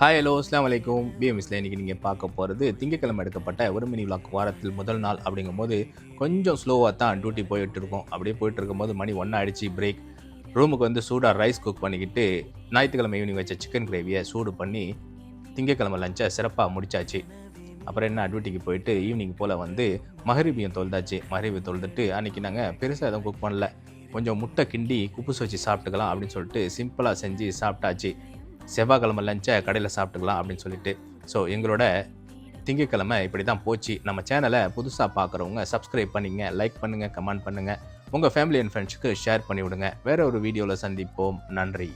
Hi hello அஸ்லாம் வலைக்கும் பிஎம்எஸ்ல இன்றைக்கி நீங்கள் பார்க்க போகிறது திங்கக்கிழமை எடுக்கப்பட்ட ஒரு மினி விளாக் வாரத்தில் முதல் நாள் அப்படிங்கும்போது கொஞ்சம் ஸ்லோவாக தான் டியூட்டி போயிட்டு இருக்கோம். அப்படியே போயிட்டு இருக்கும்போது மணி ஒன்றா அடிச்சு பிரேக் ரூமுக்கு வந்து சூடாக ரைஸ் குக் பண்ணிக்கிட்டு ஞாயிற்றுக்கிழமை ஈவினிங் வச்ச சிக்கன் கிரேவியை சூடு பண்ணி திங்கக்கிழமை லஞ்சை சிறப்பாக முடிச்சாச்சு. அப்புறம் என்ன டியூட்டிக்கு போயிட்டு ஈவினிங் போல் வந்து மகரிபியம் தொழுதாச்சு. மகரிபியம் தொழுதுட்டு அன்றைக்கி நாங்கள் பெருசாக எதுவும் குக் பண்ணல. கொஞ்சம் முட்டை கிண்டி குப்புசு வச்சு சாப்பிட்டுக்கலாம் அப்படின்னு சொல்லிட்டு சிம்பிளாக செஞ்சு சாப்பிட்டாச்சு. செவ்வாய்க்கிழமை லஞ்சை கடையில் சாப்பிட்டுக்கலாம் அப்படின்னு சொல்லிட்டு. ஸோ எங்களோட திங்கக்கிழமை இப்படி தான் போச்சு. நம்ம சேனலை புதுசாக பார்க்குறவங்க சப்ஸ்கிரைப் பண்ணிங்க லைக் பண்ணுங்கள் கமெண்ட் பண்ணுங்கள் உங்கள் ஃபேமிலி அண்ட் ஃப்ரெண்ட்ஸுக்கு ஷேர் பண்ணி விடுங்க வேற ஒரு வீடியோவில் சந்திப்போம். நன்றி.